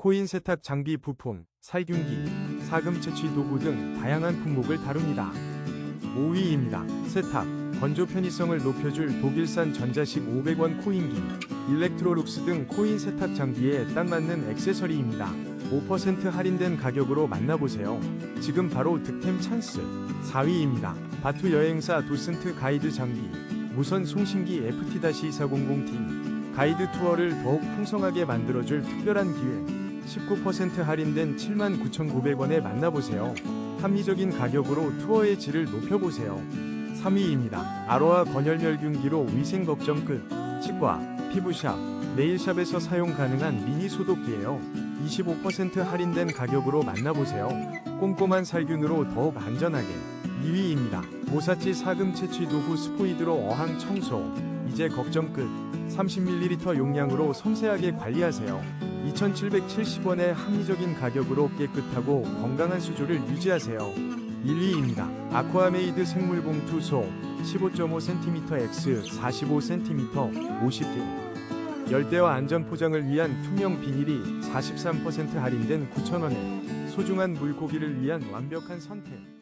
코인 세탁 장비 부품, 살균기, 사금 채취 도구 등 다양한 품목을 다룹니다. 5위입니다. 세탁, 건조 편의성을 높여줄 독일산 전자식 500원 코인기, 일렉트로룩스 등 코인 세탁 장비에 딱 맞는 액세서리입니다. 5% 할인된 가격으로 만나보세요. 지금 바로 득템 찬스. 4위입니다. 바투 여행사 도슨트 가이드 장비, 무선 송신기 FT-240T, 가이드 투어를 더욱 풍성하게 만들어줄 특별한 기회. 19% 할인된 79,900원에 만나보세요. 합리적인 가격으로 투어의 질을 높여보세요. 3위입니다. 아로아 건열멸균기로 위생 걱정 끝. 치과, 피부샵, 네일샵에서 사용 가능한 미니 소독기예요. 25% 할인된 가격으로 만나보세요. 꼼꼼한 살균으로 더욱 안전하게. 2위입니다. 모사치 사금 채취 도구 스포이드로 어항 청소. 이제 걱정 끝. 30ml 용량으로 섬세하게 관리하세요. 2,770원의 합리적인 가격으로 깨끗하고 건강한 수조를 유지하세요. 1위입니다. 아쿠아메이드 생물봉투 소 15.5cm x 45cm 50개 열대와 안전 포장을 위한 투명 비닐이 43% 할인된 9,000원에 소중한 물고기를 위한 완벽한 선택